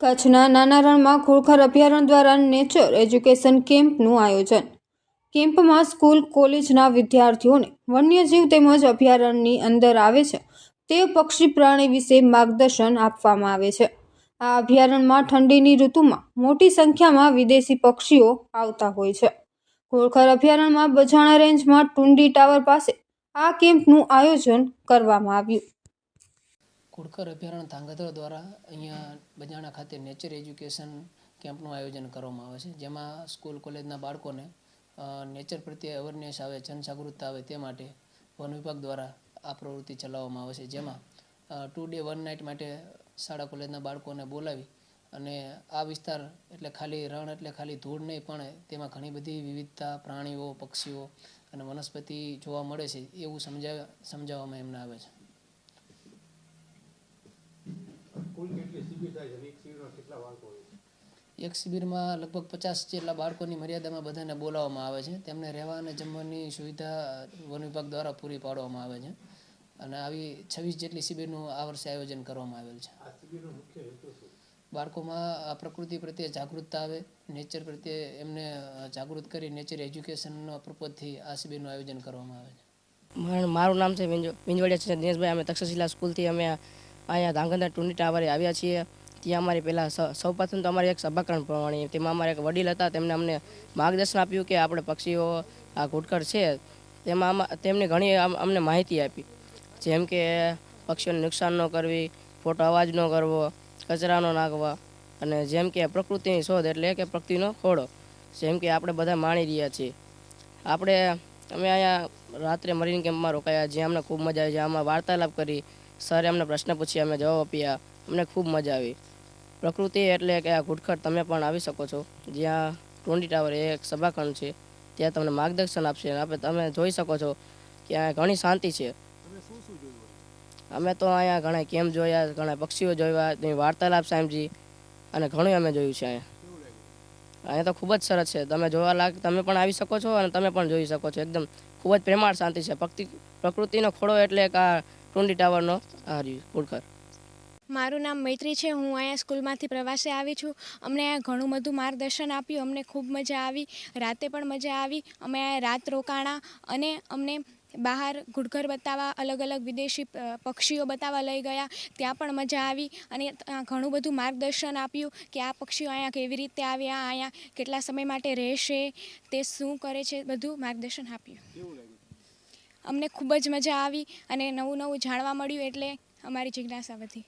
કચ્છના નાના રણમાં ખોખર અભયારણ્ય દ્વારા નેચર એજ્યુકેશન કેમ્પનું આયોજન. કેમ્પમાં સ્કૂલ, કોલેજના વિદ્યાર્થીઓને વન્યજીવ તેમજ અભયારણ્યની અંદર આવે છે તે પક્ષી પ્રાણી વિશે માર્ગદર્શન આપવામાં આવે છે. આ અભયારણ્યમાં ઠંડીની ઋતુમાં મોટી સંખ્યામાં વિદેશી પક્ષીઓ આવતા હોય છે. ખોળખર અભયારણ્યમાં બજાણા રેન્જમાં ટુંડી ટાવર પાસે આ કેમ્પનું આયોજન કરવામાં આવ્યું. કુડકર અભયારણ્ય ધાંગધ્રા દ્વારા અહીંયા બજાણા ખાતે નેચર એજ્યુકેશન કેમ્પનું આયોજન કરવામાં આવે છે. જેમાં સ્કૂલ કોલેજના બાળકોને નેચર પ્રત્યે અવેરનેસ આવે, જનજાગૃતતા આવે તે માટે વન વિભાગ દ્વારા આ પ્રવૃત્તિ ચલાવવામાં આવે છે. જેમાં ટુ ડે વન નાઇટ માટે શાળા કોલેજના બાળકોને બોલાવી અને આ વિસ્તાર એટલે ખાલી રણ એટલે ખાલી ધૂળ નહીં, પણ તેમાં ઘણી બધી વિવિધતા, પ્રાણીઓ, પક્ષીઓ અને વનસ્પતિ જોવા મળે છે એવું સમજાવ, સમજાવવામાં એમને આવે છે કુલ કેટલી શિબિર થાય છે અને એક શિબિરમાં કેટલા બાળકો હોય છે? એક શિબિરમાં લગભગ પચાસ જેટલા બાળકોની મર્યાદામાં બધાને બોલાવવામાં આવે છે. તેમને રહેવા અને જમવાની સુવિધા વન વિભાગ દ્વારા પૂરી પાડવામાં આવે છે. અને આવી છવ્વીસ જેટલી શિબિરનું આ વર્ષે આયોજન કરવામાં આવેલ છે. આ શિબિરનો મુખ્ય હેતુ શું? બાળકોમાં આ પ્રકૃતિ પ્રત્યે જાગૃતતા આવે નેચર પ્રત્યે એમને જાગૃત કરી નેચર એજ્યુકેશનના પર્પઝથી આ શિબિરનું આયોજન કરવામાં આવે છે. મારું મારું નામ છે મિંજવાડિયા છે દિનેશભાઈ. અમે તક્ષશિલા સ્કૂલથી અમે અહીંયા ધાંગધ્રા ટુની ટાવરે આવ્યા છીએ. ત્યાં અમારી પહેલાં સૌ પ્રથમ તો અમારી એક સભાકરણ પ્રમાણે, તેમાં અમારા એક વડીલ હતા તેમણે અમને માર્ગદર્શન આપ્યું કે આપણે પક્ષીઓ, આ ઘૂટકર છે. તેમાં આમાં, તેમને ઘણી અમને માહિતી આપી. જેમ કે પક્ષીઓને નુકસાન ન કરવી, ખોટો અવાજ ન કરવો કચરા ન નાખવા, અને જેમ કે પ્રકૃતિની શોધ એટલે કે પ્રકૃતિનો ખોળો જેમ કે આપણે બધા માણી રહ્યા છીએ. આપણે, અમે અહીંયા રાત્રે મરીન કેમ્પમાં રોકાયા, જ્યાં અમને ખૂબ મજા આવી, જ્યાં અમે વાર્તાલાપ કરી સરે અમને પ્રશ્ન પૂછ્યા અમે જવાબ આપ્યા. અમને ખૂબ મજા આવી. પ્રકૃતિ એટલે કે આ ઘૂટખટ તમે પણ આવી શકો છો. જ્યાં ટોન્ડી ટાવર એ એક સભાખંડ છે ત્યાં તમને માર્ગદર્શન આપશે આપણે તમે જોઈ શકો છો કે અહીંયા ઘણી શાંતિ છે. અમે તો અહીંયા ઘણા કેમ્પ જોયા ઘણા પક્ષીઓ જોયા તેની વાર્તાલાપ સાંભળી અને ઘણું અમે જોયું છે અહીંયા. અહીંયા તો ખૂબ જ સરસ છે. તમે જોવા લાગ તમે પણ આવી શકો છો અને તમે પણ જોઈ શકો છો. એકદમ ખૂબ જ પ્રેમાળ શાંતિ છે. પ્રકૃતિ પ્રકૃતિનો ખોળો એટલે એક આ ટુંડી ટાવરનો આ રહ્યું કુડખર મારું નામ મૈત્રી છે હું અહીંયા સ્કૂલમાંથી પ્રવાસે આવી છું. અમને અહીંયા ઘણું બધું માર્ગદર્શન આપ્યું અમને ખૂબ મજા આવી રાતે પણ મજા આવી. અમે અહીંયા રાત રોકાણા અને અમને બહાર ઘુડઘર બતાવવા અલગ અલગ વિદેશી પક્ષીઓ બતાવવા લઈ ગયા. ત્યાં પણ મજા આવી અને ઘણું બધું માર્ગદર્શન આપ્યું કે આ પક્ષીઓ અહીંયા કેવી રીતે આવ્યા અહીંયા કેટલા સમય માટે રહેશે તે શું કરે છે બધું માર્ગદર્શન આપ્યું. અમને ખૂબ જ મજા આવી અને નવું નવું જાણવા મળ્યું એટલે અમારી જિજ્ઞાસા વધી.